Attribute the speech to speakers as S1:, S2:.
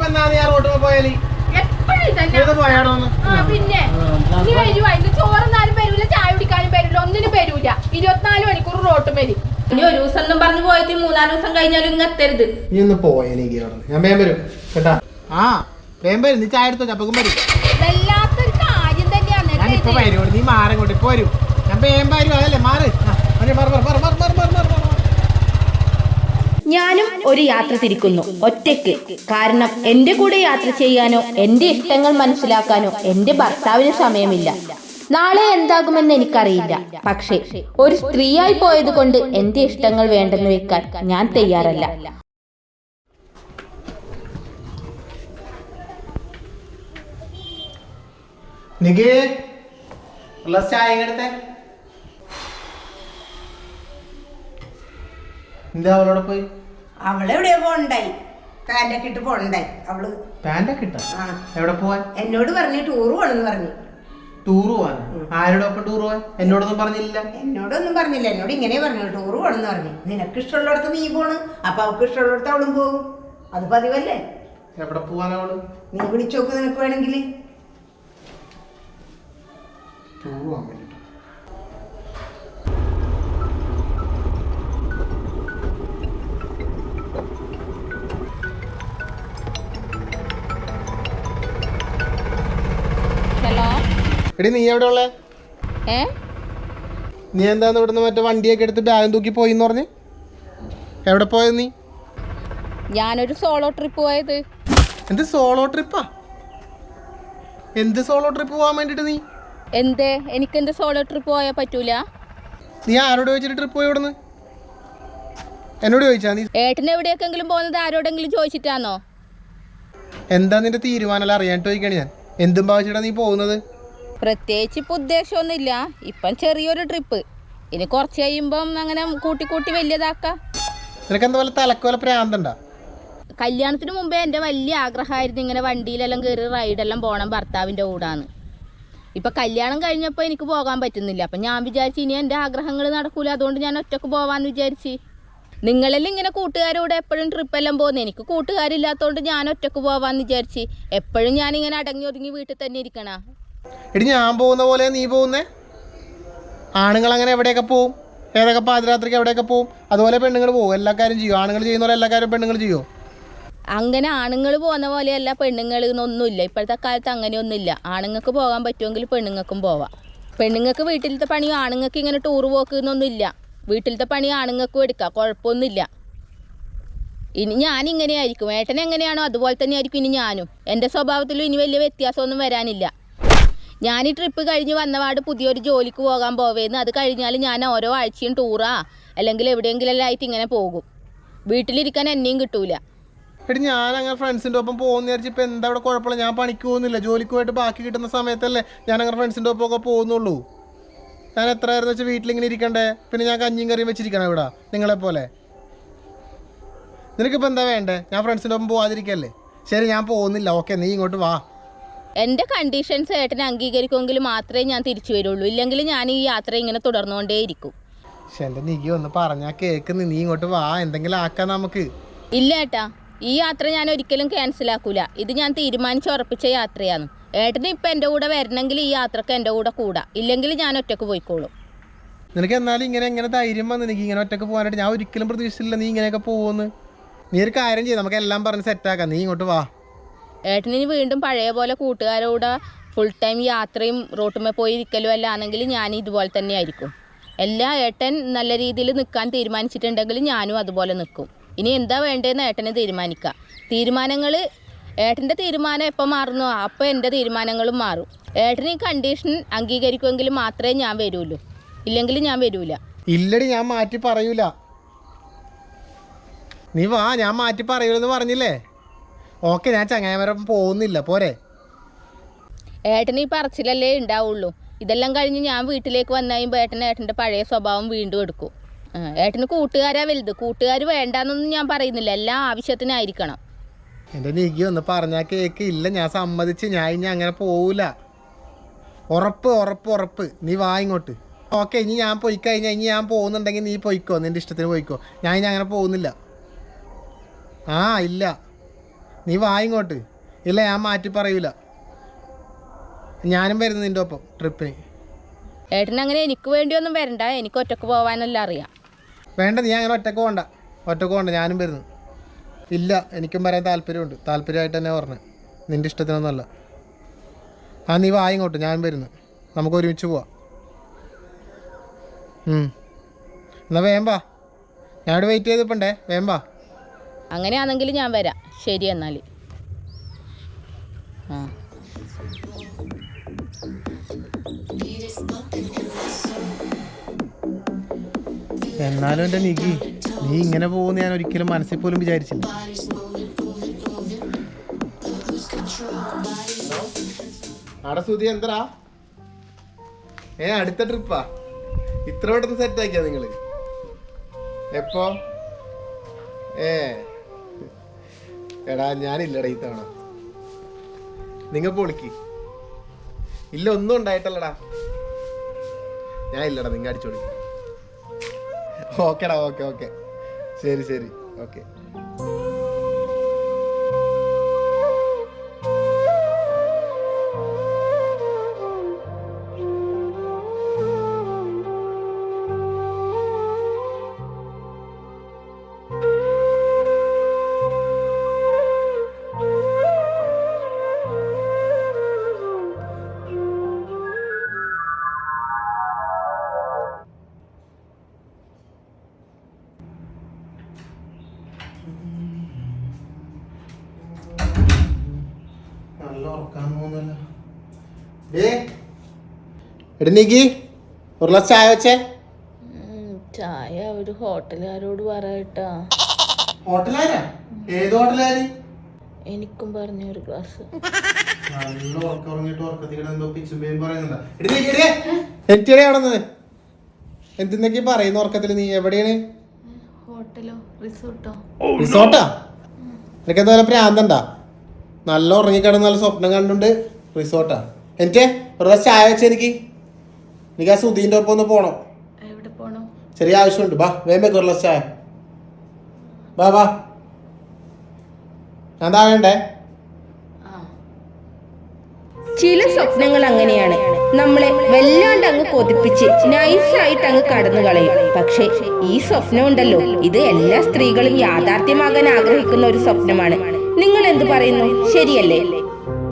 S1: ഇപ്പൊ എന്നാ നീ ആ റോട്ടിൽ പോയാലി
S2: പിന്നെ
S1: നീ വരുവായിരുന്നു ഞാൻ വേഗം വരും. കേട്ടാ? ആ വേഗം മാറ് മാറി മാറി മാറി മാറി മാറി മാറി.
S3: ഞാനും ഒരു യാത്ര തിരിക്കുന്നു ഒറ്റയ്ക്ക്. കാരണം എന്റെ കൂടെ യാത്ര ചെയ്യാനോ എന്റെ ഇഷ്ടങ്ങൾ മനസ്സിലാക്കാനോ എന്റെ ഭർത്താവിന് സമയമില്ല. നാളെ എന്താകുമെന്ന് എനിക്കറിയില്ല. പക്ഷേ ഒരു സ്ത്രീയായി പോയത് കൊണ്ട് എന്റെ ഇഷ്ടങ്ങൾ വേണ്ടെന്ന് വെക്കാൻ ഞാൻ തയ്യാറല്ല.
S1: എന്താ അവളോടെ പോയി?
S4: അവളെവിടെയോ പോണ്ടായി പാന്റൊക്കെ ഇട്ട് പോണ്ടായി അവൾ
S1: പാന്റൊക്കെ ഇട്ടാ?
S4: ആ.
S1: എവിടെ പോവാൻ?
S4: എന്നോട് പറഞ്ഞു ടൂർ പോണെന്ന് പറഞ്ഞു.
S1: ടൂർ പോവാൻ? ആരുടെ ഒപ്പം ടൂർ പോവാൻ? എന്നോടൊന്നും പറഞ്ഞില്ല.
S4: എന്നോടൊന്നും പറഞ്ഞില്ല. എന്നോട് ഇങ്ങനെ പറഞ്ഞു ടൂർ പോണെന്ന് പറഞ്ഞു. നിനക്ക് ഇഷ്ടമുള്ളിടത്ത് നീ പോണ് അപ്പൊ അവൾക്ക് ഇഷ്ടമുള്ളിടത്ത് അവളും പോകും അത് പതിവല്ലേ?
S1: എവിടെ പോവാൻ അവൾ?
S4: നീ വിളിച്ചോക്ക് നിനക്ക് വേണമെങ്കിൽ
S1: ടൂർ പോവാൻ എടി നീ എവിടെ ഉള്ളേ?
S2: ഏ?
S1: നീ എന്താന്ന് ഇവിടുന്ന് മറ്റേ വണ്ടിയൊക്കെ എടുത്ത് ബാഗും തൂക്കി പോയി എന്ന് പറഞ്ഞ്? എവിടെ പോയത് നീ?
S2: ഞാനൊരു സോളോ ട്രിപ്പ് പോയത്.
S1: എന്ത് സോളോ ട്രിപ്പാ എന്ത് സോളോ ട്രിപ്പ് പോകാൻ വേണ്ടിട്ട് നീ?
S2: എന്തേ? എനിക്ക് എന്ത് സോളോ ട്രിപ്പ് പോയാ പറ്റൂല?
S1: നീ ആരോട് ചോദിച്ചിട്ട് ട്രിപ്പ് പോയി ഇവിടുന്ന്? എന്നോട് ചോദിച്ചാ നീ?
S2: ഏട്ടൻ എവിടെയൊക്കെങ്കിലും പോകുന്നത് ആരോടെങ്കിലും ചോദിച്ചിട്ടാണോ
S1: എന്താ നിന്റെ തീരുമാനം അറിയാൻ ചോദിക്കണേ ഞാൻ. എന്തും ഭാവിച്ചിട്ടാ നീ പോകുന്നത്?
S2: പ്രത്യേകിച്ച് ഇപ്പം ഉദ്ദേശമൊന്നുമില്ല. ഇപ്പം ചെറിയൊരു ട്രിപ്പ് ഇനി കുറച്ച് കഴിയുമ്പം അങ്ങനെ കൂട്ടി കൂട്ടി വലിയതാക്കാം. കല്യാണത്തിന് മുമ്പേ എന്റെ വലിയ ആഗ്രഹമായിരുന്നു ഇങ്ങനെ വണ്ടിയിലെല്ലാം കയറി റൈഡെല്ലാം പോകണം ഭർത്താവിന്റെ കൂടാന്ന്. ഇപ്പം കല്യാണം കഴിഞ്ഞപ്പോൾ എനിക്ക് പോകാൻ പറ്റുന്നില്ല. അപ്പം ഞാൻ വിചാരിച്ചു ഇനി എന്റെ ആഗ്രഹങ്ങൾ നടക്കൂല. അതുകൊണ്ട് ഞാൻ ഒറ്റയ്ക്ക് പോകാമെന്ന് വിചാരിച്ച്. നിങ്ങളെല്ലാം ഇങ്ങനെ കൂട്ടുകാരോട് എപ്പോഴും ട്രിപ്പെല്ലാം പോകുന്നത് എനിക്ക് കൂട്ടുകാരില്ലാത്തതുകൊണ്ട് ഞാൻ ഒറ്റയ്ക്ക് പോകാമെന്ന് വിചാരിച്ച്. എപ്പോഴും ഞാനിങ്ങനെ അടങ്ങി ഒതുങ്ങി വീട്ടിൽ തന്നെ ഇരിക്കണ.
S1: എടി ഞാൻ പോകുന്ന പോലെ നീ പോകുന്നേ? ആണുങ്ങൾ അങ്ങനെ എവിടെയൊക്കെ പോവും? ഏതൊക്കെ പാതിരാത്രിക്ക് എവിടെയൊക്കെ പോവും? അതുപോലെ പെണ്ണുങ്ങൾ പോകും എല്ലാ കാര്യം ചെയ്യും. ആണുങ്ങൾ ചെയ്യുന്ന പോലെ എല്ലാ കാര്യം പെണ്ണുങ്ങൾ ചെയ്യുമോ
S2: അങ്ങനെ ആണുങ്ങൾ പോകുന്ന പോലെയല്ല പെണ്ണുങ്ങൾ ഒന്നുമില്ല ഇപ്പോഴത്തെ കാലത്ത് അങ്ങനെയൊന്നുമില്ല. ആണുങ്ങൾക്ക് പോകാൻ പറ്റുമെങ്കിൽ പെണ്ണുങ്ങൾക്കും പോവാം. പെണ്ണുങ്ങൾക്ക് വീട്ടിലത്തെ പണി ആണുങ്ങൾക്ക് ഇങ്ങനെ ടൂർ പോക്ക് എന്നൊന്നുമില്ല. വീട്ടിലത്തെ പണി ആണുങ്ങൾക്കും എടുക്കാം. കുഴപ്പമൊന്നുമില്ല. ഇനി ഞാൻ ഇങ്ങനെ ആയിരിക്കും ഏട്ടൻ എങ്ങനെയാണോ അതുപോലെ തന്നെ ആയിരിക്കും ഇനി ഞാനും. എന്റെ സ്വഭാവത്തിലും ഇനി വലിയ വ്യത്യാസമൊന്നും വരാനില്ല. ഞാൻ ഈ ട്രിപ്പ് കഴിഞ്ഞ് വന്നപാട് പുതിയൊരു ജോലിക്ക് പോകാൻ പോവേന്ന്. അത് കഴിഞ്ഞാൽ ഞാൻ ഓരോ ആഴ്ചയും ടൂറാ അല്ലെങ്കിൽ എവിടെയെങ്കിലും ആയിട്ട് ഇങ്ങനെ പോകും. വീട്ടിലിരിക്കാൻ എന്നെയും കിട്ടൂല.
S1: എടി ഞാൻ അങ്ങനെ ഫ്രണ്ട്സിന്റെ ഒപ്പം പോകുന്ന വിചാരിച്ചു ഇപ്പം എന്താ ഇവിടെ കുഴപ്പമില്ല? ഞാൻ പണിക്ക് പോകുന്നില്ല. ജോലിക്ക് പോയിട്ട് ബാക്കി കിട്ടുന്ന സമയത്തല്ലേ ഞാൻ അങ്ങനെ ഫ്രണ്ട്സിന്റെ ഒപ്പം ഒക്കെ പോകുന്നുള്ളൂ. ഞാൻ എത്ര ആയിരുന്നു വെച്ചാൽ വീട്ടിലിങ്ങനെ ഇരിക്കണ്ടേ? പിന്നെ ഞാൻ കഞ്ഞിയും കറിയും വെച്ചിരിക്കണം ഇവിടെ? നിങ്ങളെപ്പോലെ നിനക്കിപ്പോൾ എന്താ വേണ്ടേ? ഞാൻ ഫ്രണ്ട്സിന്റെ ഒപ്പം പോകാതിരിക്കല്ലേ ശരി ഞാൻ പോകുന്നില്ല. ഓക്കെ നീ ഇങ്ങോട്ട് വാ.
S2: എന്റെ കണ്ടീഷൻസ് ഏട്ടനെ അംഗീകരിക്കുമെങ്കിൽ മാത്രമേ ഞാൻ തിരിച്ചു വരുള്ളൂ. ഇല്ലെങ്കിൽ ഞാൻ ഈ യാത്ര ഇങ്ങനെ തുടർന്നുകൊണ്ടേയിരിക്കും.
S1: പക്ഷെ എന്റെ നികി ഒന്ന് പറഞ്ഞാൽ കേൾക്കുന്നു. നീ ഇങ്ങോട്ട് വാ. എന്തെങ്കിലും ആക്കാം നമുക്ക്.
S2: ഇല്ല ഏട്ടാ. ഈ യാത്ര ഞാൻ ഒരിക്കലും ക്യാൻസൽ ആക്കൂല. ഇത് ഞാൻ തീരുമാനിച്ച് ഉറപ്പിച്ച യാത്രയാണ്. ഏട്ടന് ഇപ്പം എന്റെ കൂടെ വരണമെങ്കിൽ ഈ യാത്രയ്ക്ക് എന്റെ കൂടെ കൂടാ. ഇല്ലെങ്കിൽ ഞാൻ ഒറ്റയ്ക്ക് പോയിക്കോളും.
S1: നിനക്ക് എന്നാലും ഇങ്ങനെ എങ്ങനെ ധൈര്യം വന്നു നിനക്ക് ഇങ്ങനെ ഒറ്റയ്ക്ക് പോകാനായിട്ട് ഞാൻ ഒരിക്കലും പ്രതീക്ഷിച്ചില്ല നീ ഇങ്ങനെയൊക്കെ പോകുമെന്ന്. നീ ഒരു കാര്യം ചെയ്യും. നമുക്ക് എല്ലാം പറഞ്ഞ് സെറ്റാക്കാം നീ ഇങ്ങോട്ട് വാ.
S2: ഏട്ടനിനി വീണ്ടും പഴയ പോലെ കൂട്ടുകാരോട് ഫുൾ ടൈം യാത്രയും റോട്ടുമ്മേ പോയി ഇരിക്കലും അല്ല ആണെങ്കിൽ ഞാൻ ഇതുപോലെ തന്നെ ആയിരിക്കും. എല്ലാ ഏട്ടൻ നല്ല രീതിയിൽ നിൽക്കാൻ തീരുമാനിച്ചിട്ടുണ്ടെങ്കിൽ ഞാനും അതുപോലെ നിൽക്കും ഇനി എന്താ വേണ്ടതെന്ന് ഏട്ടനെ തീരുമാനിക്കാം. തീരുമാനങ്ങൾ ഏട്ടന്റെ തീരുമാനം എപ്പോൾ മാറുന്നു അപ്പോൾ എന്റെ തീരുമാനങ്ങളും മാറും. ഏട്ടന് ഈ കണ്ടീഷൻ അംഗീകരിക്കുമെങ്കിൽ മാത്രമേ ഞാൻ വരുള്ളൂ. ഇല്ലെങ്കിൽ ഞാൻ വരൂല.
S1: ഇല്ലടി ഞാൻ മാറ്റി പറയൂല. നീ വാ ഞാൻ മാറ്റി പറയൂലെന്ന് പറഞ്ഞില്ലേ? ഓക്കെ ഞാൻ ചങ്ങായമാരൊപ്പം പോകുന്നില്ല. പോരെ.
S2: ഏട്ടന് ഈ പറച്ചിലല്ലേ ഉണ്ടാവുള്ളൂ. ഇതെല്ലാം കഴിഞ്ഞ് ഞാൻ വീട്ടിലേക്ക് വന്നു കഴിയുമ്പോൾ ഏട്ടൻ ഏട്ടന്റെ പഴയ സ്വഭാവം വീണ്ടും എടുക്കും. ഏട്ടന് കൂട്ടുകാരാ വലുത്. കൂട്ടുകാർ വേണ്ടാന്നൊന്നും ഞാൻ പറയുന്നില്ല. എല്ലാം ആവശ്യത്തിനായിരിക്കണം.
S1: എന്റെ നികി ഒന്ന് പറഞ്ഞാൽ കേക്ക് ഇല്ല ഞാൻ സമ്മതിച്ച്. ഞാൻ ഇനി അങ്ങനെ പോവില്ല ഉറപ്പ് ഉറപ്പ് ഉറപ്പ്. നീ വാ ഇങ്ങോട്ട്. ഓക്കെ ഇനി ഞാൻ പോയി കഴിഞ്ഞാൽ ഇനി ഞാൻ പോകുന്നുണ്ടെങ്കിൽ നീ പോയിക്കോ. നിന്റെ ഇഷ്ടത്തിന് പോയിക്കോ. ഞാൻ ഇനി അങ്ങനെ പോകുന്നില്ല. ആ ഇല്ല. നീ വാ ഇങ്ങോട്ട്. ഇല്ല ഞാൻ മാറ്റി പറയൂല. ഞാനും വരുന്നു നിന്റെ ഒപ്പം ട്രിപ്പിന്
S5: ഏട്ടൻ അങ്ങനെ എനിക്ക് വേണ്ടിയൊന്നും വരണ്ട. എനിക്ക് ഒറ്റയ്ക്ക് പോകാനല്ല അറിയാം.
S1: വേണ്ട നീ അങ്ങനെ ഒറ്റയ്ക്ക് പോകണ്ട ഒറ്റയ്ക്ക് പോകണ്ട ഞാനും വരുന്നു. ഇല്ല എനിക്കും പറയാൻ താല്പര്യമുണ്ട്. താല്പര്യമായിട്ട് തന്നെ പറഞ്ഞു നിന്റെ ഇഷ്ടത്തിനൊന്നുമല്ല. ആ നീ വാ ഇങ്ങോട്ട്. ഞാനും വരുന്നു. നമുക്ക് ഒരുമിച്ച് പോവാം. എന്നാ വേമ്പാ ഞാനിവിടെ വെയിറ്റ് ചെയ്തിപ്പണ്ടേ. വേമ്പാ
S5: അങ്ങനെയാണെങ്കിൽ ഞാൻ വരാം. ശരി എന്നാൽ ആ.
S1: എന്നാലും എന്റെ നികി നീ ഇങ്ങനെ പോകുന്ന ഞാൻ ഒരിക്കലും മനസ്സിൽ പോലും വിചാരിച്ചില്ല. ആടെ സുധി എന്തടാ? ഏ അടുത്ത ട്രിപ്പാ. ഇത്ര പെട്ടെന്ന് സെറ്റ് ആക്കിയാ നിങ്ങൾ? എപ്പോ? ഏ. എടാ ഞാനില്ലടാ ഈ തവണ. നിങ്ങൾ പൊളിക്ക് ഇല്ല ഒന്നും ഉണ്ടായിട്ടല്ലടാ. ഞാൻ ഇല്ലടാ നിങ്ങൾ അടിച്ചോളി. ഓക്കെടാ ഓക്കെ ഓക്കെ. ശരി ശരി. ഓക്കെ. എടി നീക്കി ഒരു ഗ്ലാസ് ചായ വെച്ചേ.
S5: ചായ ഒരു ഹോട്ടലുകാരോട് പറയട്ടാ
S1: ഹോട്ടലുകാരാ? ഏത് ഹോട്ടലുകാര്?
S5: എനിക്കും പറഞ്ഞു ഒരു ഗ്ലാസ്.
S1: എന്തെന്നൊക്കെ പറയുന്ന നീ എവിടെയാണ്?
S5: ഹോട്ടലോ? റിസോർട്ടോ?
S1: റിസോർട്ടാ? നിനക്ക് എന്താ പ്രാന്തണ്ടാ? നല്ല ഉറങ്ങിക്കിടന്ന് നല്ല സ്വപ്നം കണ്ടുണ്ട് റിസോർട്ടാ? ഒരു ഗ്ലാസ് ചായ വെച്ചേ എനിക്ക്. എനിക്ക് ആ സുധീന്റെ ഒപ്പം ഒന്ന് പോണം. ചെറിയ ആവശ്യമുണ്ട്. ബാ വേഗം വെക്കും ഒരു ചായ. ബാ ബാ. ഞാൻ വേണ്ടേ?
S2: ചില സ്വപ്നങ്ങൾ അങ്ങനെയാണ്. നമ്മളെ വല്ലാണ്ട് അങ്ങ് കൊതിപ്പിച്ച് നൈസായിട്ട് അങ്ങ് കടന്നു കളയും. പക്ഷെ ഈ സ്വപ്നം ഉണ്ടല്ലോ. ഇത് എല്ലാ സ്ത്രീകളും യാഥാർത്ഥ്യമാകാൻ ആഗ്രഹിക്കുന്ന ഒരു സ്വപ്നമാണ്. നിങ്ങൾ എന്ത് പറയുന്നു? ശരിയല്ലേ?